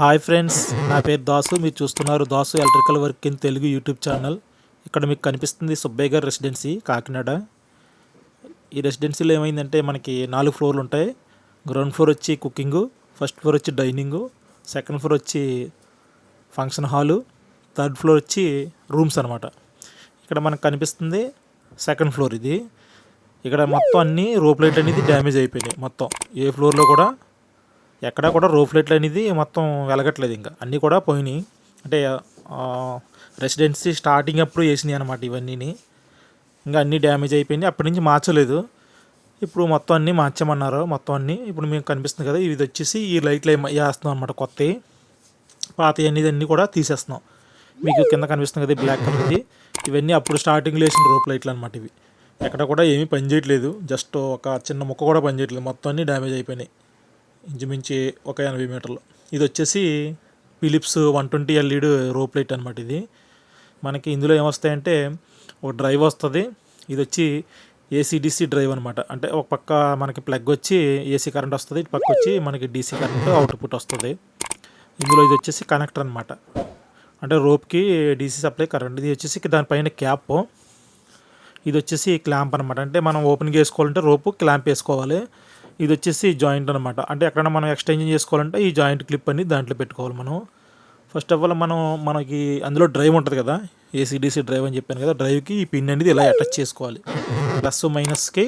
Hi friends నా పేరు దాసు మీరు చూస్తున్నారు Dasu electrical work in Telugu YouTube channel. ఇక్కడ మీకు కనిపిస్తుంది సుబ్బయ్య గారి రెసిడెన్సీ కాకినాడ. ఈ రెసిడెన్సీలో ఏమైందంటే మనకి నాలుగు ఫ్లోర్లు ఉంటాయి. గ్రౌండ్ ఫ్లోర్ వచ్చి కుకింగు ఫస్ట్ ఫ్లోర్ వచ్చి డైనింగు సెకండ్ ఫ్లోర్ వచ్చి ఫంక్షన్ హాలు థర్డ్ ఫ్లోర్ వచ్చి రూమ్స్ అనమాట ఇక్కడ మనకు కనిపిస్తుంది సెకండ్ ఫ్లోర్ ఇది. ఇక్కడ మొత్తం అన్ని రోప్ లైట్ అనేది డ్యామేజ్ అయిపోయినాయి మొత్తం. ఏ ఫ్లోర్లో కూడా ఎక్కడ కూడా రోప్ లైట్లు అనేది మొత్తం వెలగట్లేదు ఇంకా. అన్నీ కూడా పోయినాయి. అంటే రెసిడెన్సీ స్టార్టింగ్ అప్పుడు వేసినాయి అనమాట ఇవన్నీని. ఇంకా అన్నీ డ్యామేజ్ అయిపోయినాయి. అప్పటి నుంచి మార్చలేదు. ఇప్పుడు మొత్తం అన్నీ మార్చామన్నారు. మొత్తం అన్నీ ఇప్పుడు మీకు కనిపిస్తుంది కదా ఇది వచ్చేసి ఈ లైట్లు వేస్తున్నాం అనమాట కొత్తవి. పాత అనేది అన్నీ కూడా తీసేస్తున్నాం. మీకు కింద కనిపిస్తుంది కదా బ్లాక్ కలర్ది ఇవన్నీ అప్పుడు స్టార్టింగ్లో వేసిన రోప్ లైట్లు అనమాట ఇవి. ఎక్కడ కూడా ఏమీ పనిచేయట్లేదు. జస్ట్ ఒక చిన్న ముక్క కూడా పనిచేయట్లేదు. మొత్తం అన్నీ డ్యామేజ్ అయిపోయినాయి. ఇంచుమించి ఒక ఎనభై మీటర్లు. ఇది వచ్చేసి Philips one twenty LED rope light అనమాట ఇది. మనకి ఇందులో ఏమొస్తాయంటే ఒక డ్రైవ్ వస్తుంది. ఇది వచ్చి ఏసీడీసీ డ్రైవ్ అనమాట అంటే ఒక పక్క మనకి ప్లగ్ వచ్చి ఏసీ కరెంట్ వస్తుంది ఇటు పక్క వచ్చి మనకి డీసీ కరెంట్ అవుట్పుట్ వస్తుంది. ఇందులో ఇది వచ్చేసి కనెక్టర్ అనమాట అంటే రోప్కి డీసీ సప్లై కరెంట్. ఇది వచ్చేసి దానిపైన క్యాప్. ఇది వచ్చేసి క్లాంప్ అనమాట అంటే మనం ఓపెన్ చేసుకోవాలంటే రోపు క్లాంప్ వేసుకోవాలి. ఇది వచ్చేసి జాయింట్ అనమాట అంటే ఎక్కడైనా మనం ఎక్స్టెన్షన్ చేసుకోవాలంటే ఈ జాయింట్ క్లిప్ అని దాంట్లో పెట్టుకోవాలి మనం. ఫస్ట్ ఆఫ్ ఆల్ మనం మనకి అందులో డ్రైవ్ ఉంటుంది కదా ఏసీడీసీ డ్రైవ్ అని చెప్పాను కదా డ్రైవ్కి ఈ పిన్ అనేది ఇలా అటాచ్ చేసుకోవాలి. ప్లస్ మైనస్కి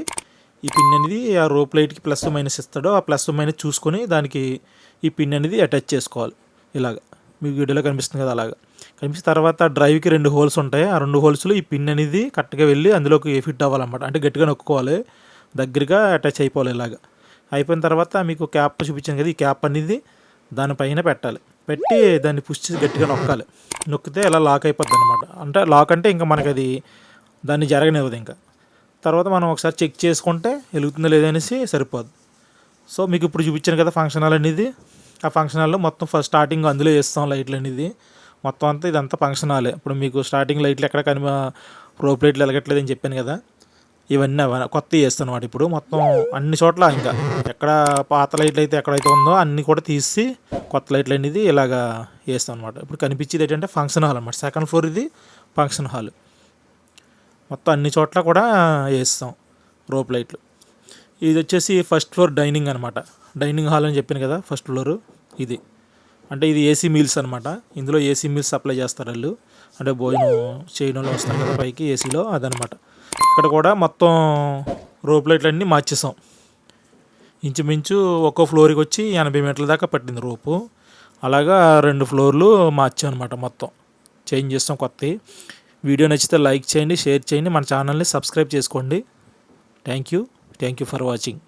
ఈ పిన్ అనేది ఆ రోప్ లైట్కి ప్లస్ మైనస్ ఇస్తాడో ఆ ప్లస్ మైనస్ చూసుకొని దానికి ఈ పిన్ అనేది అటాచ్ చేసుకోవాలి. ఇలాగ. మీకు వీడియోలో కనిపిస్తుంది కదా అలాగా. కనిపిస్తే తర్వాత డ్రైవ్కి రెండు హోల్స్ ఉంటాయి. ఆ రెండు హోల్స్లో ఈ పిన్ అనేది కరెక్ట్గా వెళ్ళి అందులోకి ఫిట్ అవ్వాలన్నమాట. అంటే గట్టిగా నొక్కుకోవాలి. దగ్గరగా అటాచ్ అయిపోవాలి ఇలాగా. అయిపోయిన తర్వాత మీకు క్యాప్ చూపించాను కదా ఈ క్యాప్ అనేది దానిపైన పెట్టాలి. పెట్టి దాన్ని పుష్ చేసి గట్టిగా నొక్కాలి. నొక్కితే ఇలా లాక్ అయిపోద్ది అనమాట అంటే లాక్ అంటే ఇంకా మనకి అది దాన్ని జరగనివ్వదు ఇంకా. తర్వాత మనం ఒకసారి చెక్ చేసుకుంటే వెలుగుతుందో లేదనేసి సరిపోదు సో మీకు ఇప్పుడు చూపించాను కదా ఫంక్షన్ హాల్ అనేది. ఆ ఫంక్షన్ హాల్లో మొత్తం ఫస్ట్ స్టార్టింగ్ అందులో వేస్తాం లైట్లు అనేది. మొత్తం అంతా ఇదంతా ఫంక్షన్ హాలే ఇప్పుడు మీకు స్టార్టింగ్ లైట్లు ఎక్కడ కనిప రోప్ లైట్లు వెలగట్లేదు అని చెప్పాను కదా. ఇవన్నీ కొత్త వేస్తాను ఇప్పుడు. మొత్తం అన్ని చోట్ల ఇంకా ఎక్కడ పాత లైట్లు అయితే ఎక్కడైతే ఉందో అన్నీ కూడా తీసి కొత్త లైట్లు అనేది ఇలాగా వేస్తాం అనమాట ఇప్పుడు కనిపించేది ఏంటంటే ఫంక్షన్ హాల్ అనమాట సెకండ్ ఫ్లోర్ ఇది ఫంక్షన్ హాల్. మొత్తం అన్ని చోట్ల కూడా వేస్తాం రోప్ లైట్లు. ఇది వచ్చేసి ఫస్ట్ ఫ్లోర్ డైనింగ్ అనమాట డైనింగ్ హాల్ అని చెప్పాను కదా ఫస్ట్ ఫ్లోర్ ఇది. అంటే ఇది ఏసీ మీల్స్ అనమాట ఇందులో ఏసీ మీల్స్ సప్లై చేస్తారు వాళ్ళు. అంటే భోజనం చేయడంలో వస్తారు కదా పైకి ఏసీలో అదనమాట ఇక్కడ కూడా మొత్తం రోప్ లైట్లు అన్నీ మార్చేసాం. ఇంచుమించు ఒక్కో ఫ్లోర్కి వచ్చి ఎనభై మీటర్ల దాకా పట్టింది రోపు. అలాగా రెండు ఫ్లోర్లు మార్చాం అనమాట మొత్తం. చేంజ్ చేస్తాం కొత్త వీడియో నచ్చితే లైక్ చేయండి షేర్ చేయండి. మన ఛానల్ని సబ్స్క్రైబ్ చేసుకోండి. Thank you. Thank you for watching.